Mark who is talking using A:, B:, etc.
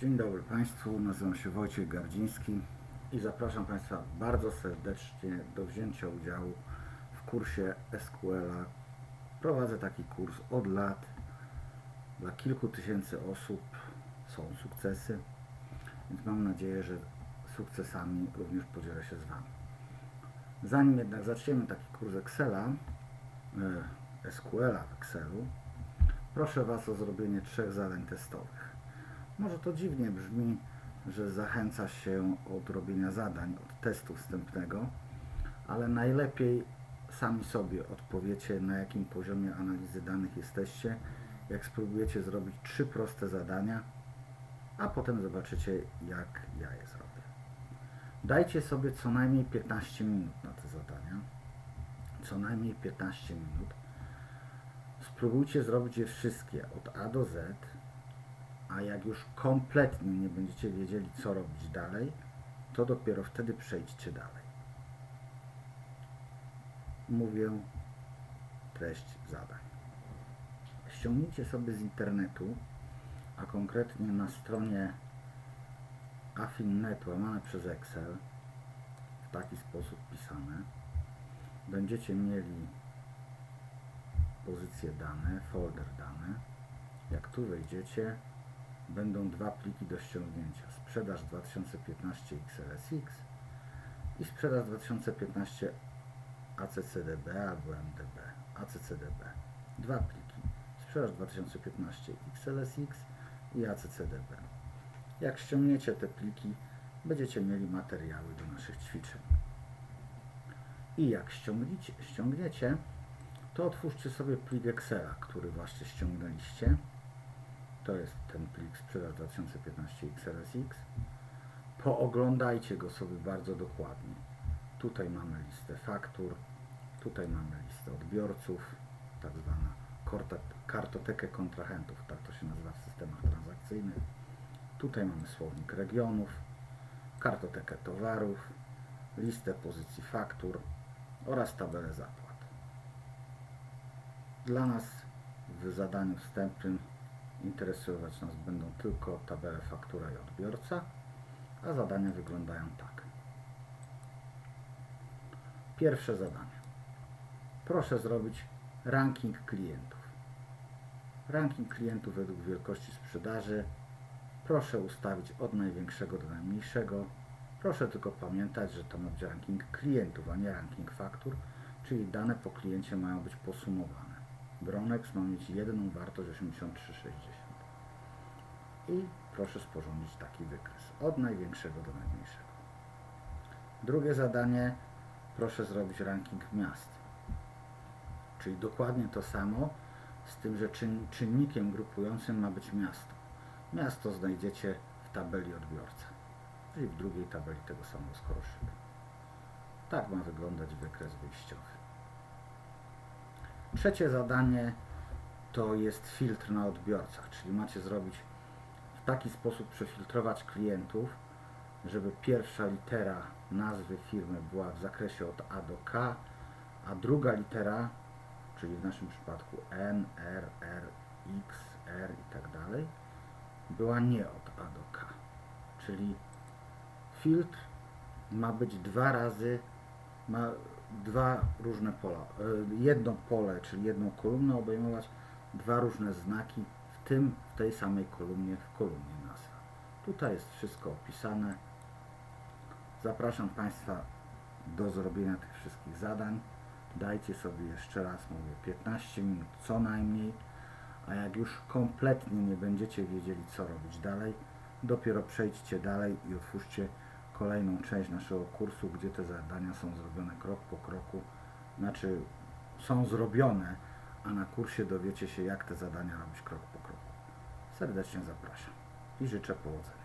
A: Dzień dobry Państwu, nazywam się Wojciech Gardziński i zapraszam Państwa bardzo serdecznie do wzięcia udziału w kursie SQL-a. Prowadzę taki kurs od lat dla kilku tysięcy osób. Są sukcesy, więc mam nadzieję, że sukcesami również podzielę się z Wami. Zanim jednak zaczniemy taki kurs Excela, e, SQL-a w Excelu, proszę Was o zrobienie trzech zadań testowych. Może to dziwnie brzmi, że zachęca się od robienia zadań, od testu wstępnego, ale najlepiej sami sobie odpowiecie, na jakim poziomie analizy danych jesteście, jak spróbujecie zrobić trzy proste zadania, a potem zobaczycie, jak ja je zrobię. Dajcie sobie co najmniej 15 minut na te zadania. Co najmniej 15 minut. Spróbujcie zrobić je wszystkie od A do Z, a jak już kompletnie nie będziecie wiedzieli, co robić dalej, to dopiero wtedy przejdźcie dalej. Mówię treść zadań. Ściągnijcie sobie z internetu, a konkretnie na stronie Affinnetu łamane przez Excel, w taki sposób pisane, będziecie mieli pozycje dane, folder dane. Jak tu wejdziecie, będą dwa pliki do ściągnięcia. Sprzedaż 2015 XLSX i sprzedaż 2015 ACCDB albo MDB. ACCDB. Dwa pliki. Sprzedaż 2015 XLSX i ACCDB. Jak ściągniecie te pliki, będziecie mieli materiały do naszych ćwiczeń. I jak ściągniecie, ściągniecie to otwórzcie sobie plik Excela, który właśnie ściągnęliście. To jest ten plik sprzedaż 2015 XLSX. Pooglądajcie go sobie bardzo dokładnie. Tutaj mamy listę faktur, tutaj mamy listę odbiorców, tak zwana kartotekę kontrahentów, tak to się nazywa w systemach transakcyjnych. Tutaj mamy słownik regionów, kartotekę towarów, listę pozycji faktur oraz tabelę zapłat. Dla nas w zadaniu wstępnym interesować nas będą tylko tabele faktura i odbiorca, a zadania wyglądają tak. Pierwsze zadanie. Proszę zrobić ranking klientów. Ranking klientów według wielkości sprzedaży. Proszę ustawić od największego do najmniejszego. Proszę tylko pamiętać, że to ma być ranking klientów, a nie ranking faktur, czyli dane po kliencie mają być posumowane. Bronex ma mieć jedną wartość 83,60. I proszę sporządzić taki wykres od największego do najmniejszego. Drugie zadanie, proszę zrobić ranking miast. Czyli dokładnie to samo, z tym, że czyn, czynnikiem grupującym ma być miasto. Miasto znajdziecie w tabeli odbiorca, czyli w drugiej tabeli tego samego skoroszyka. Tak ma wyglądać wykres wyjściowy. Trzecie zadanie to jest filtr na odbiorcach, czyli macie zrobić w taki sposób przefiltrować klientów, żeby pierwsza litera nazwy firmy była w zakresie od A do K, a druga litera, czyli w naszym przypadku N, R, R, X, R i tak dalej, była nie od A do K. Czyli filtr ma być dwa razy, ma dwa różne pola. Y, Jedno pole, czyli jedną kolumnę obejmować dwa różne znaki, w tym w tej samej kolumnie, w kolumnie nazwa. Tutaj jest wszystko opisane. Zapraszam Państwa do zrobienia tych wszystkich zadań. Dajcie sobie jeszcze raz, mówię, 15 minut co najmniej, a jak już kompletnie nie będziecie wiedzieli, co robić dalej, dopiero przejdźcie dalej i otwórzcie kolejną część naszego kursu, gdzie te zadania są zrobione krok po kroku, znaczy są zrobione, a na kursie dowiecie się, jak te zadania robić krok po kroku. Serdecznie zapraszam i życzę powodzenia.